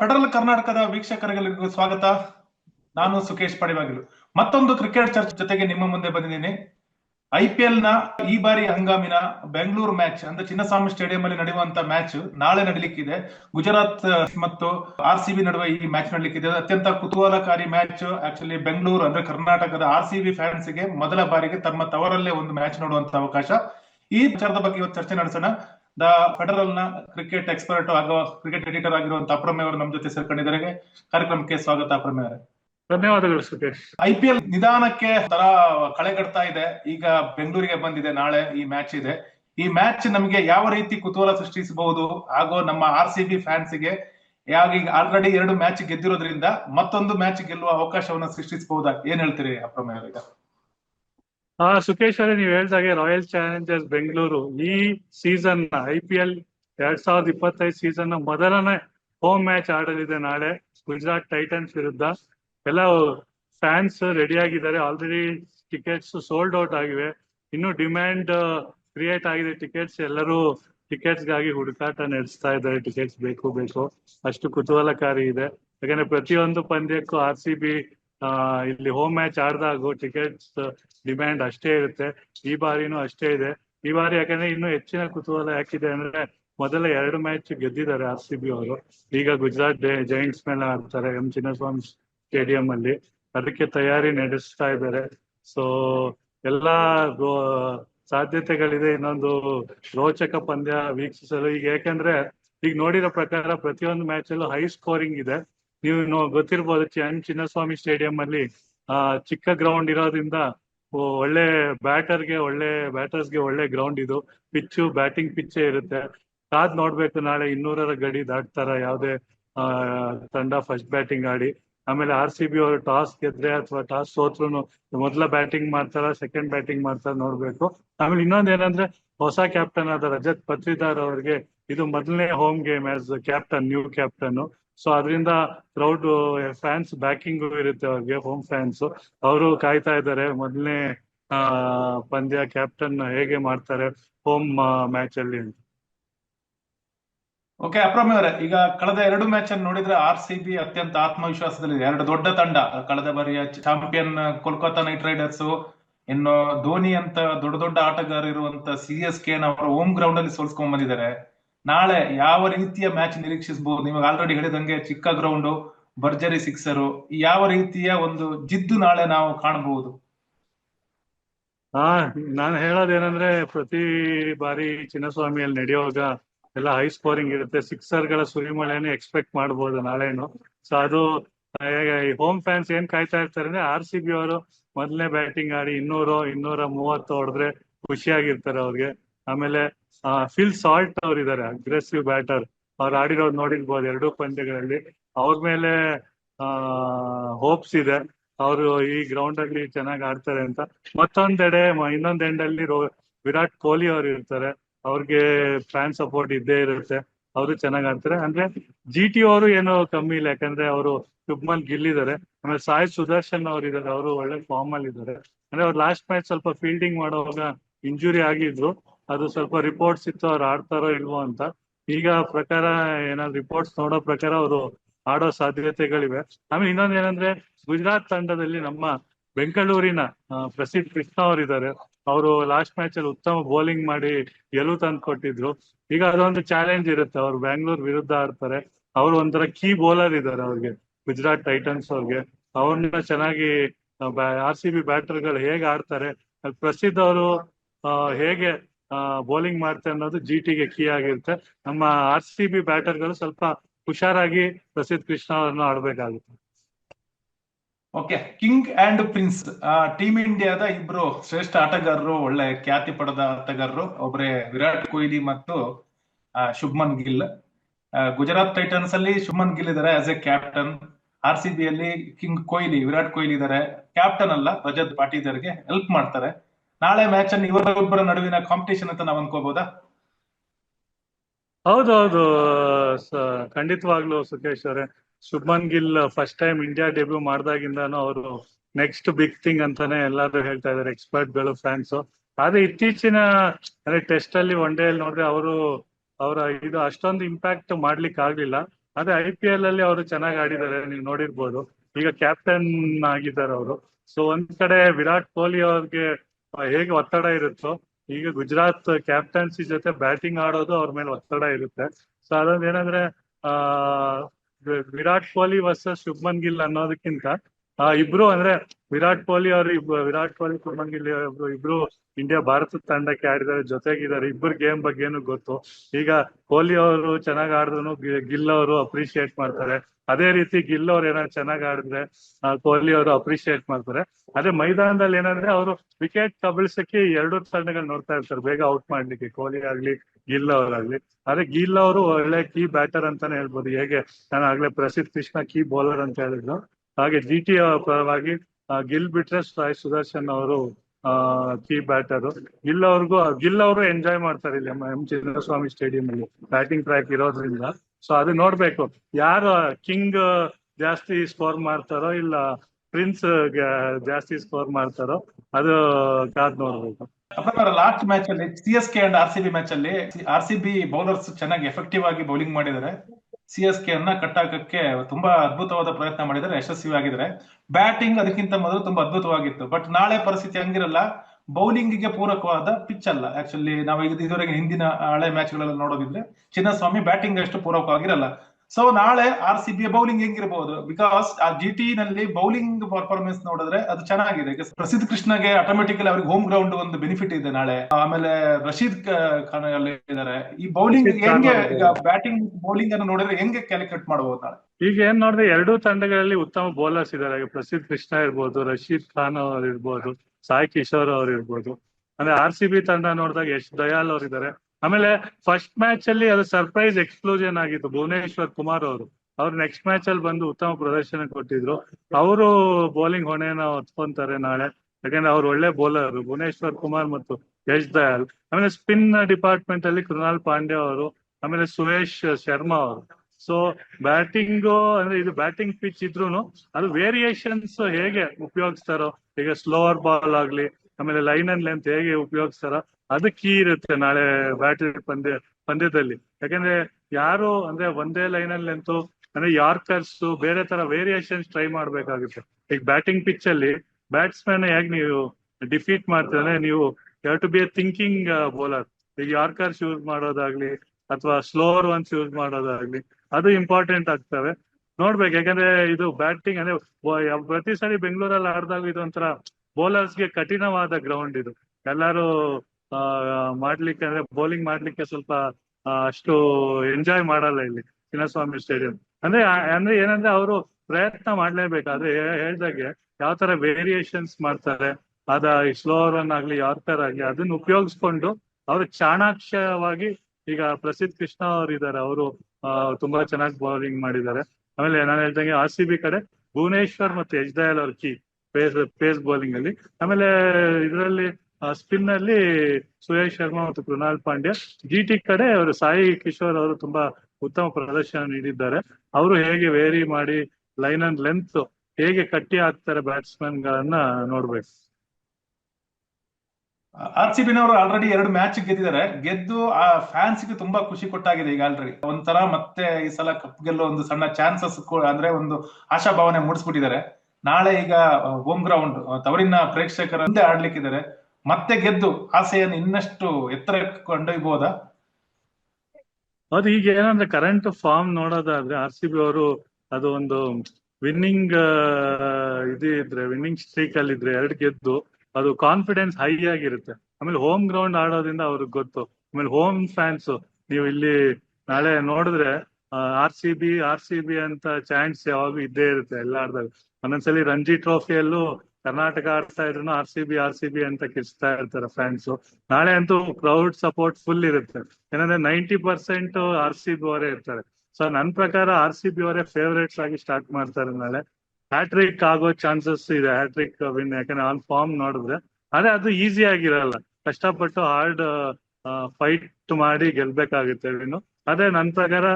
Federal ಕರ್ನಾಟಕದ ವೀಕ್ಷಕರಿಗೂ ಸ್ವಾಗತ. ನಾನು ಸುಖೇಶ್ ಪಡಿವಾಗಿಲು ಮತ್ತೊಂದು ಕ್ರಿಕೆಟ್ ಚರ್ಚೆ ಜೊತೆಗೆ ನಿಮ್ಮ ಮುಂದೆ ಬಂದಿದ್ದೀನಿ. ಐಪಿಎಲ್ನ ಈ ಬಾರಿ ಹಂಗಾಮಿನ ಬೆಂಗಳೂರು ಮ್ಯಾಚ್ ಅಂದ್ರೆ ಚಿನ್ನಸ್ವಾಮಿ ಸ್ಟೇಡಿಯಂ ಅಲ್ಲಿ ನಡೆಯುವಂತ ಮ್ಯಾಚ್ ನಾಳೆ ನಡೀಲಿಕ್ಕಿದೆ. ಗುಜರಾತ್ ಮತ್ತು ಆರ್ ಸಿ ಬಿ ನಡುವೆ ಈ ಮ್ಯಾಚ್ ನಡೀಲಿಕ್ಕಿದೆ. ಅತ್ಯಂತ ಕುತೂಹಲಕಾರಿ ಮ್ಯಾಚ್. ಆಕ್ಚುಲಿ ಬೆಂಗಳೂರು ಅಂದ್ರೆ ಕರ್ನಾಟಕದ ಆರ್ ಸಿ ಬಿ ಫ್ಯಾನ್ಸ್ಗೆ ಮೊದಲ ಬಾರಿಗೆ ತಮ್ಮ ತವರಲ್ಲೇ ಒಂದು ಮ್ಯಾಚ್ ನೋಡುವಂತ ಅವಕಾಶ. ಈ ವಿಚಾರದ ಬಗ್ಗೆ ಇವತ್ತು ಚರ್ಚೆ ನಡೆಸೋಣ. ದ ಫೆಡರಲ್ನ ಕ್ರಿಕೆಟ್ ಎಕ್ಸ್ಪರ್ಟ್ ಹಾಗೂ ಕ್ರಿಕೆಟ್ ಎಡಿಟರ್ ಆಗಿರುವಂತಹ ಅಪ್ರಮೆ ಅವರು ನಮ್ಮ ಜೊತೆ ಸೇರ್ಕೊಂಡಿದ್ದಾರೆ. ಕಾರ್ಯಕ್ರಮಕ್ಕೆ ಸ್ವಾಗತ ಅಪ್ರಮೆ ಅವರೇ. ಧನ್ಯವಾದಗಳು ಸುಖೇಶ್ ಐ ಪಿ ಎಲ್ ನಿಧಾನಕ್ಕೆ ತರ ಕಳೆಗಟ್ತಾ ಇದೆ. ಈಗ ಬೆಂಗಳೂರಿಗೆ ಬಂದಿದೆ ನಾಳೆ ಈ ಮ್ಯಾಚ್ ಇದೆ. ಈ ಮ್ಯಾಚ್ ನಮಗೆ ಯಾವ ರೀತಿ ಕುತೂಹಲ ಸೃಷ್ಟಿಸಬಹುದು ಹಾಗೂ ನಮ್ಮ ಆರ್ ಸಿ ಬಿ ಫ್ಯಾನ್ಸ್ಗೆ ಯಾವ ಈಗ ಆಲ್ರೆಡಿ ಎರಡು ಮ್ಯಾಚ್ ಗೆದ್ದಿರೋದ್ರಿಂದ ಮತ್ತೊಂದು ಮ್ಯಾಚ್ ಗೆಲ್ಲುವ ಅವಕಾಶವನ್ನ ಸೃಷ್ಟಿಸಬಹುದಾ? ಏನ್ ಹೇಳ್ತೀರಿ ಅಪ್ರಮೇ ಅವರೀಗ ಆ ಸುಖೇಶ್ ಅವರೇ, ನೀವು ಹೇಳ್ದಾಗೆ ರಾಯಲ್ ಚಾಲೆಂಜರ್ಸ್ ಬೆಂಗಳೂರು ಈ ಸೀಸನ್ ಐ ಪಿ ಎಲ್ ಎರಡ್ ಸಾವಿರದ ಇಪ್ಪತ್ತೈದು ಸೀಸನ್ನ ಮೊದಲನೇ ಹೋಮ್ ಮ್ಯಾಚ್ ಆಡಲಿದೆ ನಾಳೆ ಗುಜರಾತ್ ಟೈಟನ್ಸ್ ವಿರುದ್ಧ. ಎಲ್ಲ ಫ್ಯಾನ್ಸ್ ರೆಡಿ ಆಗಿದ್ದಾರೆ. ಆಲ್ರೆಡಿ ಟಿಕೆಟ್ಸ್ ಸೋಲ್ಡ್ ಔಟ್ ಆಗಿವೆ. ಇನ್ನು ಡಿಮ್ಯಾಂಡ್ ಕ್ರಿಯೇಟ್ ಆಗಿದೆ ಟಿಕೆಟ್ಸ್ ಎಲ್ಲರೂ ಟಿಕೆಟ್ಸ್ಗಾಗಿ ಹುಡುಕಾಟ ನಡೆಸ್ತಾ ಇದ್ದಾರೆ. ಟಿಕೆಟ್ಸ್ ಬೇಕು ಬೇಕು. ಅಷ್ಟು ಕುತೂಹಲಕಾರಿ ಇದೆ. ಯಾಕಂದ್ರೆ ಪ್ರತಿಯೊಂದು ಪಂದ್ಯಕ್ಕೂ ಆರ್ ಸಿ ಬಿ ಇಲ್ಲಿ ಹೋಮ್ ಮ್ಯಾಚ್ ಆಡ್ದಾಗು ಟಿಕೆಟ್ಸ್ ಡಿಮ್ಯಾಂಡ್ ಅಷ್ಟೇ ಇರುತ್ತೆ. ಈ ಬಾರಿನೂ ಅಷ್ಟೇ ಇದೆ. ಈ ಬಾರಿ ಯಾಕಂದ್ರೆ ಇನ್ನು ಹೆಚ್ಚಿನ ಕುತೂಹಲ ಯಾಕಿದೆ ಅಂದ್ರೆ ಮೊದಲ ಎರಡು ಮ್ಯಾಚ್ ಗೆದ್ದಿದ್ದಾರೆ ಆರ್ ಸಿ ಬಿ ಅವರು. ಈಗ ಗುಜರಾತ್ ಜೈಂಟ್ಸ್ ಮೇಲೆ ಆಡ್ತಾರೆ ಎಂ ಚಿನ್ನಸ್ವಾಮಿ ಸ್ಟೇಡಿಯಂ ಅಲ್ಲಿ. ಅದಕ್ಕೆ ತಯಾರಿ ನಡೆಸ್ತಾ ಇದ್ದಾರೆ. ಸೊ ಎಲ್ಲಾ ಸಾಧ್ಯತೆಗಳಿದೆ. ಇನ್ನೊಂದು ರೋಚಕ ಪಂದ್ಯ ವೀಕ್ಷಿಸಲು. ಈಗ ಯಾಕಂದ್ರೆ ಈಗ ನೋಡಿರೋ ಪ್ರಕಾರ ಪ್ರತಿಯೊಂದು ಮ್ಯಾಚ್ ಅಲ್ಲೂ ಹೈ ಸ್ಕೋರಿಂಗ್ ಇದೆ. ನೀವು ಗೊತ್ತಿರ್ಬೋದು ಚಿನ್ನಸ್ವಾಮಿ ಸ್ಟೇಡಿಯಂ ಅಲ್ಲಿ ಆ, ಚಿಕ್ಕ ಗ್ರೌಂಡ್ ಇರೋದ್ರಿಂದ ಒಳ್ಳೆ ಬ್ಯಾಟರ್ಗೆ ಒಳ್ಳೆ ಬ್ಯಾಟರ್ಸ್ಗೆ ಒಳ್ಳೆ ಗ್ರೌಂಡ್ ಇದು. ಪಿಚ್ಚು ಬ್ಯಾಟಿಂಗ್ ಪಿಚ್ಚೇ ಇರುತ್ತೆ. ಕಾದ್ ನೋಡ್ಬೇಕು, ನಾಳೆ ಇನ್ನೂರರ ಗಡಿ ದಾಟ್ತಾರ, ಯಾವ್ದೇ, ಆ, ತಂಡ ಫಸ್ಟ್ ಬ್ಯಾಟಿಂಗ್ ಆಡಿ. ಆಮೇಲೆ ಆರ್ ಸಿ ಬಿ ಅವರು ಟಾಸ್ ಗೆದ್ರೆ ಅಥವಾ ಟಾಸ್ ಸೋತ್ರು ಮೊದಲ ಬ್ಯಾಟಿಂಗ್ ಮಾಡ್ತಾರ ಸೆಕೆಂಡ್ ಬ್ಯಾಟಿಂಗ್ ಮಾಡ್ತಾರ ನೋಡ್ಬೇಕು. ಆಮೇಲೆ ಇನ್ನೊಂದ್ ಏನಂದ್ರೆ, ಹೊಸ ಕ್ಯಾಪ್ಟನ್ ಆದ ರಜತ್ ಪತ್ರಿದಾರ್ ಅವರಿಗೆ, ಇದು ಮೊದಲನೇ home game as captain new captain so ಅದರಿಂದ ಕ್ರೌಡ್ ಫ್ಯಾನ್ಸ್ ಬ್ಯಾಕಿಂಗ್ ಇರುತ್ತೆ ಅವ್ರಿಗೆ ಹೋಮ್ ಫ್ಯಾನ್ಸ್ ಅವರು ಕಾಯ್ತಾ ಇದ್ದಾರೆ, ಮೊದಲನೇ ಪಂದ್ಯ ಕ್ಯಾಪ್ಟನ್ ಹೇಗೆ ಮಾಡ್ತಾರೆ ಹೋಮ್ ಮ್ಯಾಚ್ ಅಲ್ಲಿ ಅಂತ. ಓಕೆ ಅಪ್ರಮ್ ಅವರೇ, ಈಗ ಕಳೆದ ಎರಡು ಮ್ಯಾಚ್ ಅನ್ನು ನೋಡಿದ್ರೆ ಆರ್ ಸಿ ಬಿ ಅತ್ಯಂತ ಆತ್ಮವಿಶ್ವಾಸದಲ್ಲಿದೆ ಎರಡು ದೊಡ್ಡ ತಂಡ. ಕಳೆದ ಬಾರಿಯ ಚಾಂಪಿಯನ್ ಕೋಲ್ಕತ್ತಾ ನೈಟ್ ರೈಡರ್ಸ್ ಇನ್ನು ಧೋನಿ ಅಂತ ದೊಡ್ಡ ದೊಡ್ಡ ಆಟಗಾರ ಇರುವಂತ ಸಿ ಎಸ್ ಕೆ ಅವರ ಹೋಮ್ ಗ್ರೌಂಡ್ ಅಲ್ಲಿ ಸೋಲ್ಸ್ಕೊಂಡ್ ಬಂದಿದ್ದಾರೆ. ನಾಳೆ ಯಾವ ರೀತಿಯ ಮ್ಯಾಚ್ ನಿರೀಕ್ಷಿಸಬಹುದು? ನಿಮಗೆ ಆಲ್ರೆಡಿ ಹೇಳಿದಂಗೆ ಚಿಕ್ಕ ಗ್ರೌಂಡ್ ಭರ್ಜರಿ ಸಿಕ್ಸರ್ ಯಾವ ರೀತಿಯ ಒಂದು ಜಿದ್ದು ನಾಳೆ ನಾವು ಕಾಣಬಹುದು? ಹಾ, ನಾನು ಹೇಳೋದೇನಂದ್ರೆ ಪ್ರತಿ ಬಾರಿ ಚಿನ್ನಸ್ವಾಮಿಯಲ್ಲಿ ನಡೆಯುವಾಗ ಎಲ್ಲ ಹೈ ಸ್ಕೋರಿಂಗ್ ಇರುತ್ತೆ. ಸಿಕ್ಸರ್ಗಳ ಸುರಿಮಳೆನೆ ಎಕ್ಸ್ಪೆಕ್ಟ್ ಮಾಡಬಹುದು ನಾಳೆನು. ಸೊ ಅದು ಹೋಮ್ ಫ್ಯಾನ್ಸ್ ಏನ್ ಕಾಯ್ತಾ ಇರ್ತಾರೆ ಅಂದ್ರೆ ಆರ್ ಸಿ ಬಿ ಅವರು ಮೊದಲನೇ ಬ್ಯಾಟಿಂಗ್ ಆಡಿ ಇನ್ನೂರು, ಇನ್ನೂರ ಮೂವತ್ತು ಹೊಡೆದ್ರೆ ಖುಷಿಯಾಗಿರ್ತಾರೆ ಅವ್ರಿಗೆ. ಆಮೇಲೆ ಫಿಲ್ ಸಾಲ್ಟ್ ಅವ್ರು ಇದಾರೆ ಅಗ್ರೆಸಿವ್ ಬ್ಯಾಟರ್ ಅವ್ರು ಆಡಿರೋದು ನೋಡಿರ್ಬೋದು, ಎರಡೂ ಪಂದ್ಯಗಳಲ್ಲಿ. ಅವ್ರ ಮೇಲೆ ಹೋಪ್ಸ್ ಇದೆ. ಅವರು ಈ ಗ್ರೌಂಡ್ ಅಲ್ಲಿ ಚೆನ್ನಾಗಿ ಆಡ್ತಾರೆ ಅಂತ. ಮತ್ತೊಂದೆಡೆ ಇನ್ನೊಂದ್ ಎಂಡ್ ಅಲ್ಲಿ ವಿರಾಟ್ ಕೊಹ್ಲಿ ಅವರು ಇರ್ತಾರೆ. ಅವ್ರಿಗೆ ಫ್ಯಾನ್ ಸಪೋರ್ಟ್ ಇದ್ದೇ ಇರುತ್ತೆ. ಅವರು ಚೆನ್ನಾಗಿ ಆಡ್ತಾರೆ. ಅಂದ್ರೆ ಜಿ ಟಿ ಅವರು ಏನು ಕಮ್ಮಿ ಇಲ್ಲ. ಯಾಕಂದ್ರೆ, ಅವರು ಶುಭ್ಮನ್ ಗಿಲ್ ಇದ್ದಾರೆ ಆಮೇಲೆ ಸಾಯಿ ಸುದರ್ಶನ್ ಅವ್ರು ಇದಾರೆ. ಅವರು ಒಳ್ಳೆ ಫಾರ್ಮ್ ಅಲ್ಲಿ ಇದ್ದಾರೆ ಅಂದ್ರೆ, ಅವ್ರು ಲಾಸ್ಟ್ ಮ್ಯಾಚ್ ಸ್ವಲ್ಪ ಫೀಲ್ಡಿಂಗ್ ಮಾಡುವಾಗ ಇಂಜುರಿ ಆಗಿದ್ರು. ಅದು ಸ್ವಲ್ಪ ರಿಪೋರ್ಟ್ಸ್ ಇತ್ತು ಅವ್ರು ಆಡ್ತಾರೋ ಇಲ್ವೋ ಅಂತ. ಈಗ ಪ್ರಕಾರ ಏನಾದ್ರು ರಿಪೋರ್ಟ್ಸ್ ನೋಡೋ ಪ್ರಕಾರ ಅವರು ಆಡೋ ಸಾಧ್ಯತೆಗಳಿವೆ. ಆಮೇಲೆ ಇನ್ನೊಂದ್ ಏನಂದ್ರೆ ಗುಜರಾತ್ ತಂಡದಲ್ಲಿ ನಮ್ಮ ಬೆಂಗಳೂರಿನ ಪ್ರಸಿದ್ಧ ಕೃಷ್ಣ ಅವರಿದ್ದಾರೆ ಅವರು ಲಾಸ್ಟ್ ಮ್ಯಾಚ್ ಅಲ್ಲಿ ಉತ್ತಮ ಬೌಲಿಂಗ್ ಮಾಡಿ ಗೆಲುವು ತಂದು ಕೊಟ್ಟಿದ್ರು. ಈಗ ಅದೊಂದು ಚಾಲೆಂಜ್ ಇರುತ್ತೆ. ಅವ್ರು ಬ್ಯಾಂಗ್ಳೂರ್ ವಿರುದ್ಧ ಆಡ್ತಾರೆ. ಅವ್ರು ಒಂಥರ ಕೀ ಬೌಲರ್ ಇದ್ದಾರೆ ಅವ್ರಿಗೆ, ಗುಜರಾತ್ ಟೈಟನ್ಸ್ ಅವ್ರಿಗೆ. ಅವ್ರನ್ನ ಚೆನ್ನಾಗಿ ಆರ್ ಸಿ ಬಿ ಬ್ಯಾಟರ್ಗಳು ಹೇಗೆ ಆಡ್ತಾರೆ. ಪ್ರಸಿದ್ಧ ಅವರು ಹೇಗೆ ಬೌಲಿಂಗ್ ಮಾಡ್ತೆ ಅನ್ನೋದು ಜಿ ಟಿಗೆ ಕೀ ಆಗಿರುತ್ತೆ. ನಮ್ಮ ಆರ್ ಸಿ ಬಿ ಬ್ಯಾಟರ್ಗಳು ಸ್ವಲ್ಪ ಹುಷಾರಾಗಿ ಪ್ರಸಿದ್ಧ ಕೃಷ್ಣ ಅವರನ್ನು ಆಡ್ಬೇಕಾಗುತ್ತೆ. Okay king and prince team ಇಂಡಿಯಾದ ಇಬ್ರು ಶ್ರೇಷ್ಠ ಆಟಗಾರರು, ಒಳ್ಳೆ ಖ್ಯಾತಿ ಪಡೆದ ಆಟಗಾರರು ಒಬ್ಬರೇ ವಿರಾಟ್ ಕೊಹ್ಲಿ ಮತ್ತು ಶುಭ್ಮನ್ ಗಿಲ್. ಗುಜರಾತ್ ಟೈಟನ್ಸ್ ಅಲ್ಲಿ ಶುಭ್ಮನ್ ಗಿಲ್ ಇದಾರೆ as a captain R C B ಅಲ್ಲಿ ಕಿಂಗ್ ಕೊಹ್ಲಿ, ವಿರಾಟ್ ಕೊಹ್ಲಿ ಇದಾರೆ. ಕ್ಯಾಪ್ಟನ್ ಅಲ್ಲ ರಜತ್ ಪಾಟೀದಾರ್ಗೆ ಹೆಲ್ಪ್ ಮಾಡ್ತಾರೆ. ನಾಳೆ ಮ್ಯಾಚ್ ಅನ್ನು ಇವರೊಬ್ಬರ ನಡುವಿನ ಕಾಂಪಿಟೇಷನ್ ಅಂತ ನಾವು ಅನ್ಕೋಬಹುದಾ ಹೌದೌದು ಖಂಡಿತವಾಗ್ಲು ಸುಖೇಶ್ ಅವರೇ. Shubman Gill first time India debut ಮಾಡಿದಾಗಿಂದಾನು ಅವರು ನೆಕ್ಸ್ಟ್ ಬಿಗ್ ಥಿಂಗ್ ಅಂತಾನೆ ಎಲ್ಲಾರು ಹೇಳ್ತಾ ಇದಾರೆ ಎಕ್ಸ್ಪರ್ಟ್ಗಳು ಫ್ಯಾನ್ಸ್ ಆದ್ರೆ ಇತ್ತೀಚಿನ, ಅಂದ್ರೆ ಟೆಸ್ಟ್ ಅಲ್ಲಿ ಒನ್ ಡೇ ಅಲ್ಲಿ ನೋಡ್ರೆ ಅವರು, ಅವರ ಇದು ಅಷ್ಟೊಂದು ಇಂಪ್ಯಾಕ್ಟ್ ಮಾಡ್ಲಿಕ್ಕೆ ಆಗ್ಲಿಲ್ಲ. ಅದೇ ಐ ಪಿ ಎಲ್ ಅಲ್ಲಿ ಅವರು ಚೆನ್ನಾಗಿ ಆಡಿದ್ದಾರೆ ನೀವು ನೋಡಿರ್ಬೋದು. ಈಗ ಕ್ಯಾಪ್ಟನ್ ಆಗಿದ್ದಾರೆ ಅವರು. ಸೊ ಒಂದ್ ಕಡೆ ವಿರಾಟ್ ಕೊಹ್ಲಿ ಅವ್ರಿಗೆ ಹೇಗೆ ಒತ್ತಡ ಇರುತ್ತೋ, ಈಗ ಗುಜರಾತ್ ಕ್ಯಾಪ್ಟನ್ಸಿ ಜೊತೆ ಬ್ಯಾಟಿಂಗ್ ಆಡೋದು ಅವ್ರ ಮೇಲೆ ಒತ್ತಡ ಇರುತ್ತೆ. ಸೊ ಅದೊಂದು ಏನಂದ್ರೆ, ಆ ವಿರಾಟ್ ಕೊಹ್ಲಿ ವರ್ಸಸ್ ಶುಭ್ಮನ್ ಗಿಲ್ ಅನ್ನೋದಕ್ಕಿಂತ ಆ, ಇಬ್ರು ಅಂದ್ರೆ ವಿರಾಟ್ ಕೊಹ್ಲಿ ಅವರು ವಿರಾಟ್ ಕೊಹ್ಲಿ ಗಿಲ್ ಇಬ್ರು ಇಬ್ರು ಇಂಡಿಯಾ ಭಾರತ ತಂಡಕ್ಕೆ ಆಡಿದ್ದಾರೆ, ಜೊತೆಗಿದ್ದಾರೆ. ಇಬ್ಬರು ಗೇಮ್ ಬಗ್ಗೆನು ಗೊತ್ತು. ಈಗ ಕೊಹ್ಲಿ ಅವರು ಚೆನ್ನಾಗಿ ಆಡಿದ್ರು ಗಿಲ್ ಅವರು ಅಪ್ರಿಶಿಯೇಟ್ ಮಾಡ್ತಾರೆ. ಅದೇ ರೀತಿ ಗಿಲ್ ಅವ್ರು ಏನಾದ್ರು ಚೆನ್ನಾಗಿ ಆಡಿದ್ರೆ ಕೊಹ್ಲಿ ಅವರು ಅಪ್ರಿಶಿಯೇಟ್ ಮಾಡ್ತಾರೆ. ಅದೇ ಮೈದಾನದಲ್ಲಿ ಏನಂದ್ರೆ ಅವರು ವಿಕೆಟ್ ಕಬಳಿಸಕ್ಕೆ ಎರಡು ತಂಡಗಳು ನೋಡ್ತಾ ಇರ್ತಾರೆ. ಬೇಗ ಔಟ್ ಮಾಡ್ಲಿಕ್ಕೆ ಕೊಹ್ಲಿ ಆಗ್ಲಿ, ಗಿಲ್ ಅವರಾಗ್ಲಿ ಅದೇ ಗಿಲ್ ಅವರು ಒಳ್ಳೆ ಕೀ ಬ್ಯಾಟರ್ ಅಂತಾನೆ ಹೇಳ್ಬೋದು. ಹೇಗೆ? ನಾನು ಆಗ್ಲೇ ಪ್ರಸಿದ್ಧ ಕೃಷ್ಣ ಕೀ ಬೌಲರ್ ಅಂತ ಹೇಳಿದ್ರು. ಹಾಗೆ ಜಿ ಟಿ ಪರವಾಗಿ ಗಿಲ್ ಬಿಟ್ರೆ ಸಾಯಿ ಸುದರ್ಶನ್ ಅವರು ಕೀ ಬ್ಯಾಟರ್. ಗಿಲ್ ಅವ್ರಿಗೂ, ಗಿಲ್ ಅವರು ಎಂಜಾಯ್ ಮಾಡ್ತಾರೆ ಇಲ್ಲಿ ಎಂ ಚಿನ್ನಸ್ವಾಮಿ ಸ್ಟೇಡಿಯಂ ಅಲ್ಲಿ ಬ್ಯಾಟಿಂಗ್ ಟ್ರ್ಯಾಕ್ ಇರೋದ್ರಿಂದ. ಸೊ ಅದು ನೋಡ್ಬೇಕು. ಯಾರು ಕಿಂಗ್ ಜಾಸ್ತಿ ಸ್ಕೋರ್ ಮಾಡ್ತಾರೋ ಇಲ್ಲ ಪ್ರಿನ್ಸ್ ಜಾಸ್ತಿ ಸ್ಕೋರ್ ಮಾಡ್ತಾರೋ, ಅದು, ಕಾದ್ ನೋಡ್ಬೇಕು. ಲಾಸ್ಟ್ ಮ್ಯಾಚ್ ಅಲ್ಲಿ C S K and R C B match ಅಲ್ಲಿ ಆರ್ ಸಿ ಬಿ ಬೌಲರ್ಸ್ ಚೆನ್ನಾಗಿ ಎಫೆಕ್ಟಿವ್ ಆಗಿ ಬೌಲಿಂಗ್ ಮಾಡಿದ್ದಾರೆ. ಸಿ ಎಸ್ ಕೆ ಅನ್ನ ಕಟ್ಟಾಕಕ್ಕೆ ತುಂಬಾ ಅದ್ಭುತವಾದ ಪ್ರಯತ್ನ ಮಾಡಿದರೆ ಯಶಸ್ವಿ ಆಗಿದ್ದಾರೆ ಬ್ಯಾಟಿಂಗ್ ಅದಕ್ಕಿಂತ ಮೊದಲು ತುಂಬಾ ಅದ್ಭುತವಾಗಿತ್ತು. ಬಟ್ ನಾಳೆ ಪರಿಸ್ಥಿತಿ ಹಂಗಿರಲ್ಲ. ಬೌಲಿಂಗ್ಗೆ ಪೂರಕವಾದ ಪಿಚ್ ಅಲ್ಲ. ಆಕ್ಚುಲಿ ನಾವು ಇದುವರೆಗೆ ಹಿಂದಿನ ಹಳೆ ಮ್ಯಾಚ್ಗಳಲ್ಲಿ ನೋಡೋದಿದ್ರೆ ಚಿನ್ನಸ್ವಾಮಿ ಬ್ಯಾಟಿಂಗ್ ಅಷ್ಟು ಪೂರಕವಾಗಿರಲ್ಲ. ಸೊ ನಾಳೆ ಆರ್ ಸಿ ಬಿ ಬೌಲಿಂಗ್ ಹೆಂಗಿರಬಹುದು ಬಿಕಾಸ್ ಆ ಜಿ ಟಿ ನಲ್ಲಿ ಬೌಲಿಂಗ್ ಪರ್ಫಾರ್ಮೆನ್ಸ್ ನೋಡಿದ್ರೆ ಅದು ಚೆನ್ನಾಗಿದೆ. ಪ್ರಸಿದ್ಧ ಕೃಷ್ಣಗೆ ಆಟೋಮೆಟಿಕಲಿ ಅವ್ರಿಗೆ ಹೋಮ್ ಗ್ರೌಂಡ್ ಒಂದು ಬೆನಿಫಿಟ್ ಇದೆ ನಾಳೆ. ಆಮೇಲೆ ರಶೀದ್ ಖಾನ್ ಅಲ್ಲಿ ಇದ್ದಾರೆ. ಈ ಬೌಲಿಂಗ್ ಹೆಂಗೆ ಈಗ ಬ್ಯಾಟಿಂಗ್ ಬೌಲಿಂಗ್ ಅನ್ನು ನೋಡಿದ್ರೆ ಹೆಂಗೆ ಕ್ಯಾಲ್ಕುಲೇಟ್ ಮಾಡಬಹುದು ನಾಳೆ? ಈಗ ಏನ್ ನೋಡಿದ್ರೆ ಎರಡೂ ತಂಡಗಳಲ್ಲಿ ಉತ್ತಮ ಬೌಲರ್ಸ್ ಇದ್ದಾರೆ. ಪ್ರಸಿದ್ಧ ಕೃಷ್ಣ ಇರ್ಬೋದು ರಶೀದ್ ಖಾನ್ ಅವ್ರು ಇರ್ಬೋದು ಸಾಯಿ ಕಿಶೋರ್ ಅವ್ರು ಇರ್ಬೋದು. ಅಂದ್ರೆ ಆರ್ ಸಿ ಬಿ ತಂಡ ನೋಡಿದಾಗ ಯಶ್ ದಯಾಲ್ ಅವ್ರು ಇದ್ದಾರೆ. ಆಮೇಲೆ ಫಸ್ಟ್ ಮ್ಯಾಚ್ ಅಲ್ಲಿ ಅದು ಸರ್ಪ್ರೈಸ್ ಎಕ್ಸ್ಪ್ಲೋಜನ್ ಆಗಿತ್ತು. ಭುವನೇಶ್ವರ್ ಕುಮಾರ್ ಅವರು. ಅವ್ರು ನೆಕ್ಸ್ಟ್ ಮ್ಯಾಚ್ ಅಲ್ಲಿ ಬಂದು ಉತ್ತಮ ಪ್ರದರ್ಶನ ಕೊಟ್ಟಿದ್ರು. ಅವರು ಬೌಲಿಂಗ್ ಹೊಣೆನ ಹೊತ್ಕೊಂತಾರೆ ನಾಳೆ. ಯಾಕಂದ್ರೆ ಅವ್ರು ಒಳ್ಳೆ ಬೌಲರ್ ಭುವನೇಶ್ವರ್ ಕುಮಾರ್ ಮತ್ತು ಯಶ್ ದಯಾಲ್ ಆಮೇಲೆ ಸ್ಪಿನ್ ಡಿಪಾರ್ಟ್ಮೆಂಟ್ ಅಲ್ಲಿ ಕೃಣಾಲ್ ಪಾಂಡ್ಯ ಅವರು. ಆಮೇಲೆ ಸುರೇಶ್ ಶರ್ಮಾ ಅವರು. ಸೊ ಬ್ಯಾಟಿಂಗ್ ಅಂದ್ರೆ ಇದು ಬ್ಯಾಟಿಂಗ್ ಪಿಚ್ ಇದ್ರು ಅದು ವೇರಿಯೇಷನ್ಸ್ ಹೇಗೆ ಉಪಯೋಗಿಸ್ತಾರೋ. ಈಗ ಸ್ಲೋವರ್ ಬಾಲ್ ಆಗ್ಲಿ ಆಮೇಲೆ ಲೈನ್ ಅಂಡ್ ಲೆಂತ್ ಹೇಗೆ ಉಪಯೋಗಿಸ್ತಾರ ಅದು ಕೀ ಇರುತ್ತೆ ನಾಳೆ ಬ್ಯಾಟ್ ಪಂದ್ಯ, ಪಂದ್ಯದಲ್ಲಿ. ಯಾಕಂದ್ರೆ ಯಾರು ಅಂದ್ರೆ ಒಂದೇ ಲೈನ್ ಅಲ್ಲಿ ಲೆಂತು ಅಂದ್ರೆ ಯಾರ್ಕರ್ಸ್ ಬೇರೆ ತರ ವೇರಿಯೇಷನ್ಸ್ ಟ್ರೈ ಮಾಡ್ಬೇಕಾಗುತ್ತೆ. ಈಗ ಬ್ಯಾಟಿಂಗ್ ಪಿಚ್ ಅಲ್ಲಿ ಬ್ಯಾಟ್ಸ್ಮನ್ ಹೇಗೆ ನೀವು ಡಿಫೀಟ್ ಮಾಡ್ತಾರೆ ನೀವು you to be a thinking bowler ಈಗ ಯಾರ್ಕರ್ಸ್ ಯೂಸ್ ಮಾಡೋದಾಗ್ಲಿ ಅಥವಾ ಸ್ಲೋವರ್ ಒನ್ಸ್ ಯೂಸ್ ಮಾಡೋದಾಗ್ಲಿ ಅದು ಇಂಪಾರ್ಟೆಂಟ್ ಆಗ್ತವೆ. ನೋಡ್ಬೇಕು, ಯಾಕಂದ್ರೆ ಇದು ಬ್ಯಾಟಿಂಗ್ ಅಂದ್ರೆ ಪ್ರತಿ ಸಾರಿ ಬೆಂಗಳೂರಲ್ಲಿ ಆಡಿದಾಗ ಇದೊಂಥರ bowlers ಗೆ ಕಠಿಣವಾದ ಗ್ರೌಂಡ್ ಇದು. ಎಲ್ಲರೂ ಮಾಡ್ಲಿಕ್ಕೆ ಅಂದ್ರೆ ಬೌಲಿಂಗ್ ಮಾಡ್ಲಿಕ್ಕೆ ಸ್ವಲ್ಪ ಅಷ್ಟು ಎಂಜಾಯ್ ಮಾಡಲ್ಲ ಇಲ್ಲಿ ಚಿನ್ನಸ್ವಾಮಿ ಸ್ಟೇಡಿಯಂ ಅಂದ್ರೆ ಅಂದ್ರೆ ಏನಂದ್ರೆ ಅವರು ಪ್ರಯತ್ನ ಮಾಡ್ಲೇಬೇಕು. ಆದ್ರೆ ಹೇ- ಹೇಳ್ದಾಗೆ ಯಾವ ತರ ವೇರಿಯೇಷನ್ಸ್ ಮಾಡ್ತಾರೆ, ಅದ ಸ್ಲೋ ರನ್ ಆಗ್ಲಿ ಯಾರ್ಕರ್ ಆಗ್ಲಿ, ಅದನ್ನ ಉಪಯೋಗಿಸ್ಕೊಂಡು ಅವರು ಚಾಣಾಕ್ಷವಾಗಿ ಈಗ ಪ್ರಸಿದ್ಧ ಕೃಷ್ಣ ಅವರು ಇದ್ದಾರೆ ಅವರು ತುಂಬಾ ಚೆನ್ನಾಗಿ ಬೌಲಿಂಗ್ ಮಾಡಿದ್ದಾರೆ. ಆಮೇಲೆ ನಾನು ಹೇಳ್ದಂಗೆ ಆರ್ ಸಿ ಬಿ ಕಡೆ ಭುವನೇಶ್ವರ್ ಮತ್ತು ಯಜ್ದಯಲ್ ದಯಾಲ್ ಅವ್ರ ಕೀ ಪೇಸ್ ಪೇಸ್ ಬೌಲಿಂಗ್ ಅಲ್ಲಿ ಆಮೇಲೆ ಇದರಲ್ಲಿ ಸ್ಪಿನ್ ಅಲ್ಲಿ ಸುರೇಶ್ ಶರ್ಮಾ ಮತ್ತು ಕೃಣಾಲ್ ಪಾಂಡ್ಯ. ಜಿ ಟಿ ಕಡೆ ಅವರು ಸಾಯಿ ಕಿಶೋರ್ ಅವರು ತುಂಬಾ ಉತ್ತಮ ಪ್ರದರ್ಶನ ನೀಡಿದ್ದಾರೆ. ಅವರು ಹೇಗೆ ವೇರಿ ಮಾಡಿ ಲೈನ್ ಅಂಡ್ ಲೆಂತ್ ಹೇಗೆ ಕಟ್ಟಿ ಹಾಕ್ತಾರೆ ಬ್ಯಾಟ್ಸ್ಮನ್ ಗಳನ್ನ ನೋಡ್ಬೇಕು. ಆರ್ ಸಿ ಬಿನವರು ಆಲ್ರೆಡಿ ಎರಡು ಮ್ಯಾಚ್ ಗೆದ್ದಿದ್ದಾರೆ. ಗೆದ್ದು ಆ ಫ್ಯಾನ್ಸ್ಗೆ ತುಂಬಾ ಖುಷಿ ಕೊಟ್ಟಾಗಿದೆ ಈಗ ಆಲ್ರೆಡಿ ಒಂಥರ ಮತ್ತೆ ಈ ಸಲ ಕಪ್ ಗೆಲ್ಲೋ ಒಂದು ಸಣ್ಣ ಚಾನ್ಸಸ್ ಅಂದ್ರೆ ಒಂದು ಆಶಾಭಾವನೆ ಮೂಡಿಸ್ಬಿಟ್ಟಿದ್ದಾರೆ. ನಾಳೆ ಈಗ ಹೋಮ್ ಗ್ರೌಂಡ್ ತವರಿನ ಪ್ರೇಕ್ಷಕರ ಮುಂದೆ ಆಡ್ಲಿಕ್ಕಿದ್ದಾರೆ. ಮತ್ತೆ ಗೆದ್ದು ಆಸೆಯನ್ನು ಇನ್ನಷ್ಟು ಎತ್ತರಕ್ಕೆ ಕೊಂಡೊಯ್ಬಹುದಾ ಅದು ಈಗ ಏನಂದ್ರೆ ಕರೆಂಟ್ ಫಾರ್ಮ್ ನೋಡೋದಾದ್ರೆ ಆರ್ ಸಿ ಬಿ ಅವರು ಅದು ಒಂದು ವಿನ್ನಿಂಗ್ ಇದು ಇದ್ರೆ ವಿನ್ನಿಂಗ್ ಸ್ಟ್ರೀಕ್ ಅಲ್ಲಿ ಇದ್ರೆ ಎರಡು ಗೆದ್ದು ಅದು ಕಾನ್ಫಿಡೆನ್ಸ್ ಹೈ ಆಗಿರುತ್ತೆ. ಆಮೇಲೆ ಹೋಮ್ ಗ್ರೌಂಡ್ ಆಡೋದ್ರಿಂದ ಅವ್ರಿಗೆ ಗೊತ್ತು. ಆಮೇಲೆ ಹೋಮ್ ಫ್ಯಾನ್ಸ್ ನೀವು ಇಲ್ಲಿ ನಾಳೆ ನೋಡಿದ್ರೆ R C B R C B ಅಂತ ಚಾನ್ಸ್ ಯಾವಾಗ ಇದ್ದೇ ಇರುತ್ತೆ ಎಲ್ಲ ಆಡ್ದಾಗ ಒಂದೊಂದ್ಸಲಿ ರಂಜಿ ಟ್ರೋಫಿಯಲ್ಲೂ ಕರ್ನಾಟಕ ಆಡ್ತಾ ಇದ್ರು R C B R C B ಅಂತ ಕಿರ್ಚ್ತಾ ಇರ್ತಾರೆ ಫ್ಯಾನ್ಸ್ ನಾಳೆ ಅಂತೂ ಕ್ರೌಡ್ ಸಪೋರ್ಟ್ ಫುಲ್ ಇರುತ್ತೆ. ಏನಂದ್ರೆ ninety percent R C B ಅವರೇ ಇರ್ತಾರೆ. ಸೊ ನನ್ ಪ್ರಕಾರ ಆರ್ ಸಿ ಬಿ ಅವರೇ ಫೇವರೇಟ್ಸ್ ಆಗಿ ಸ್ಟಾರ್ಟ್ ಮಾಡ್ತಾರೆ ನಾಳೆ. ಹ್ಯಾಟ್ರಿಕ್ ಆಗೋ ಚಾನ್ಸಸ್ ಇದೆ ಹ್ಯಾಟ್ರಿಕ್ ವಿನ್ ಯಾಕಂದ್ರೆ ಆನ್ ಫಾರ್ಮ್ ನೋಡಿದ್ರೆ. ಆದ್ರೆ ಅದು ಈಸಿ ಆಗಿರಲ್ಲ. ಕಷ್ಟಪಟ್ಟು ಹಾರ್ಡ್ ಫೈಟ್ ಮಾಡಿ ಗೆಲ್ಬೇಕಾಗುತ್ತೆ ವಿನ್ನು ಅದೇ ನನ್ನ ಪ್ರಕಾರ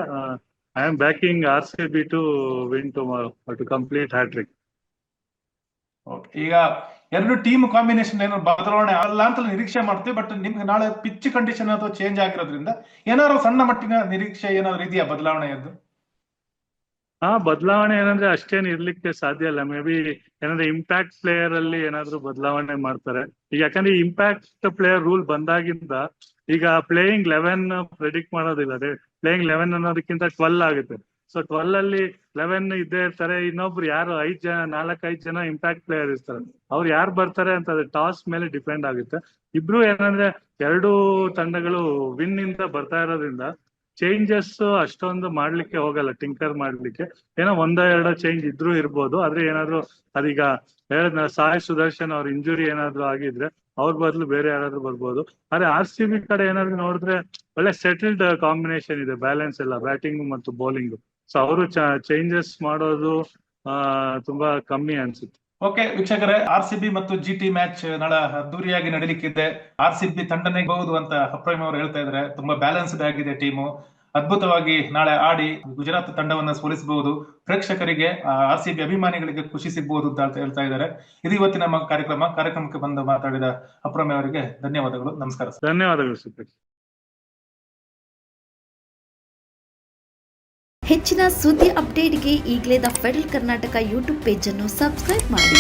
I am backing R C B to win to to complete hattrick. ಈಗ ಎರಡು ಟೀಮ್ ಕಾಂಬಿನೇಷನ್ ಏನೋ ಬದಲಾವಣೆ ಅಲ್ಲ ಅಂತ ನಿರೀಕ್ಷೆ ಮಾಡ್ತೀವಿ ಬಟ್ ನಿಮ್ಗೆ ನಾಳೆ ಪಿಚ್ ಕಂಡೀಷನ್ ಅಥವಾ ಚೇಂಜ್ ಆಗಿರೋದ್ರಿಂದ ಏನಾದ್ರು ಸಣ್ಣ ಮಟ್ಟಿನ ನಿರೀಕ್ಷೆ ಏನಾದ್ರು ಇದೆಯಾ ಅದು? ಹಾ ಬದಲಾವಣೆ ಏನಂದ್ರೆ ಅಷ್ಟೇನು ಇರ್ಲಿಕ್ಕೆ ಸಾಧ್ಯ ಇಲ್ಲ. ಮೇ ಬಿ ಏನಂದ್ರೆ ಇಂಪ್ಯಾಕ್ಟ್ ಪ್ಲೇಯರ್ ಅಲ್ಲಿ ಏನಾದ್ರು ಬದಲಾವಣೆ ಮಾಡ್ತಾರೆ. ಈಗ ಯಾಕಂದ್ರೆ ಇಂಪ್ಯಾಕ್ಟ್ ಪ್ಲೇಯರ್ ರೂಲ್ ಬಂದಾಗಿಂದ ಈಗ ಪ್ಲೇಯಿಂಗ್ ಲೆವೆನ್ ಪ್ರೆಡಿಕ್ಟ್ ಮಾಡೋದಿಲ್ಲ ಅದೇ ಪ್ಲೇಯಿಂಗ್ ಲೆವೆನ್ ಅನ್ನೋದಕ್ಕಿಂತ ಟ್ವೆಲ್ ಆಗುತ್ತೆ. ಸೊ ಟ್ವೆಲ್ ಅಲ್ಲಿ ಲೆವೆನ್ ಇದ್ದೇ ಇರ್ತಾರೆ, ಇನ್ನೊಬ್ರು ಯಾರು ಐದ್ ಜನ, ನಾಲ್ಕೈದು ಜನ ಇಂಪ್ಯಾಕ್ಟ್ ಪ್ಲೇಯರ್ ಇರ್ತಾರೆ. ಅವ್ರು ಯಾರು ಬರ್ತಾರೆ ಅಂತ ಟಾಸ್ ಮೇಲೆ ಡಿಪೆಂಡ್ ಆಗುತ್ತೆ. ಇಬ್ರು ಏನಂದ್ರೆ ಎರಡು ತಂಡಗಳು ವಿನ್ ಇಂದ ಬರ್ತಾ ಇರೋದ್ರಿಂದ ಚೇಂಜಸ್ ಅಷ್ಟೊಂದು ಮಾಡ್ಲಿಕ್ಕೆ ಹೋಗಲ್ಲ ಟಿಂಕರ್ ಮಾಡ್ಲಿಕ್ಕೆ. ಏನೋ ಒಂದ ಎರಡೋ ಚೇಂಜ್ ಇದ್ರೂ ಇರ್ಬೋದು. ಆದ್ರೆ ಏನಾದ್ರು ಅದೀಗ ಹೇಳಿದ್ನ ಸಾಯಿ ಸುದರ್ಶನ್ ಅವ್ರ ಇಂಜುರಿ ಏನಾದ್ರು ಆಗಿದ್ರೆ ಅವ್ರ ಬದಲು ಬೇರೆ ಯಾರಾದ್ರೂ ಬರ್ಬೋದು. ಆದ್ರೆ ಆರ್ ಸಿ ಬಿ ಕಡೆ ಏನಾದ್ರು ನೋಡಿದ್ರೆ ಒಳ್ಳೆ ಸೆಟಲ್ಡ್ ಕಾಂಬಿನೇಷನ್ ಇದೆ ಬ್ಯಾಲೆನ್ಸ್ ಎಲ್ಲ ಬ್ಯಾಟಿಂಗ್ ಮತ್ತು ಬೌಲಿಂಗ್ ಸೊ ಅವರು ಚೇಂಜಸ್ ಮಾಡೋದು ತುಂಬಾ ಕಮ್ಮಿ ಅನ್ಸುತ್ತೆ. ಓಕೆ ವೀಕ್ಷಕರೇ ಆರ್ ಸಿ ಬಿ ಮತ್ತು ಜಿ ಟಿ ಮ್ಯಾಚ್ ನಾಳೆ ಅದ್ದೂರಿಯಾಗಿ ನಡೀಲಿಕ್ಕಿದೆ. ಆರ್ ಸಿ ಬಿ ತಂಡನೇ ಬಹುದು ಅಂತ ಅಪ್ರೈಮ್ ಅವರು ಹೇಳ್ತಾ ಇದ್ರೆ, ತುಂಬಾ ಬ್ಯಾಲೆನ್ಸ್ಡ್ ಆಗಿದೆ ಟೀಮು ಅದ್ಭುತವಾಗಿ ನಾಳೆ ಆಡಿ ಗುಜರಾತ್ ತಂಡವನ್ನ ಸೋಲಿಸಬಹುದು. ಪ್ರೇಕ್ಷಕರಿಗೆ ಆರ್ ಸಿ ಬಿ ಅಭಿಮಾನಿಗಳಿಗೆ ಖುಷಿ ಸಿಗಬಹುದು ಅಂತ ಹೇಳ್ತಾ ಇದ್ದಾರೆ. ಇದು ಇವತ್ತಿನ ನಮ್ಮ ಕಾರ್ಯಕ್ರಮ. ಕಾರ್ಯಕ್ರಮಕ್ಕೆ ಬಂದು ಮಾತಾಡಿದ ಅಪ್ರಮೆ ಅವರಿಗೆ ಧನ್ಯವಾದಗಳು. ನಮಸ್ಕಾರ ಸರ್. ಧನ್ಯವಾದಗಳು ಹೆಚ್ಚಿನ ಸುದ್ದಿ ಅಪ್ಡೇಟ್ಗೆ ಈಗಲೇ the Federal Karnataka YouTube page ಅನ್ನು ಸಬ್ಸ್ಕ್ರೈಬ್ ಮಾಡಿ.